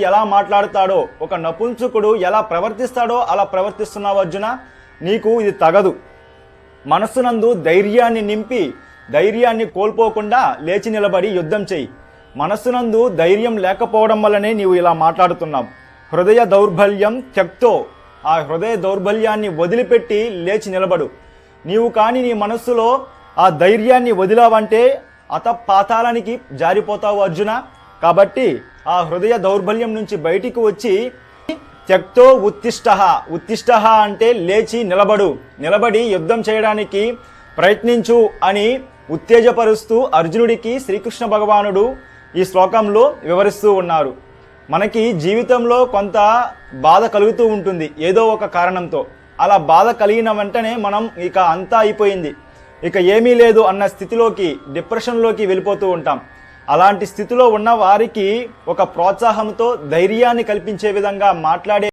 ఎలా మాట్లాడతాడో ఒక నపుంసకుడు ఎలా ప్రవర్తిస్తాడో అలా ప్రవర్తిస్తున్నావు అర్జున? నీకు ఇది తగదు. మనస్సునందు ధైర్యాన్ని నింపి ధైర్యాన్ని కోల్పోకుండా లేచి నిలబడి యుద్ధం చెయ్యి. మనస్సునందు ధైర్యం లేకపోవడం వల్లనే నీవు ఇలా మాట్లాడుతున్నావు. హృదయ దౌర్బల్యం త్యక్తో. ఆ హృదయ దౌర్బల్యాన్ని వదిలిపెట్టి లేచి నిలబడు. నీవు కానీ నీ మనస్సులో ఆ ధైర్యాన్ని వదిలావంటే అత పాతాళానికి జారిపోతావు అర్జున. కాబట్టి ఆ హృదయ దౌర్బల్యం నుంచి బయటికి వచ్చి త్యక్తో ఉత్తిష్ట. ఉత్తిష్ట అంటే లేచి నిలబడు. నిలబడి యుద్ధం చేయడానికి ప్రయత్నించు అని ఉత్తేజపరుస్తూ అర్జునుడికి శ్రీకృష్ణ భగవానుడు ఈ శ్లోకంలో వివరిస్తూ ఉన్నారు. మనకి జీవితంలో కొంత బాధ కలుగుతూ ఉంటుంది ఏదో ఒక కారణంతో. అలా బాధ కలిగిన వెంటనే మనం ఇక అంతా అయిపోయింది. ఇక ఏమీ లేదు అన్న స్థితిలోకి డిప్రెషన్లోకి వెళ్ళిపోతూ ఉంటాం. అలాంటి స్థితిలో ఉన్న వారికి ఒక ప్రోత్సాహంతో ధైర్యాన్ని కల్పించే విధంగా మాట్లాడే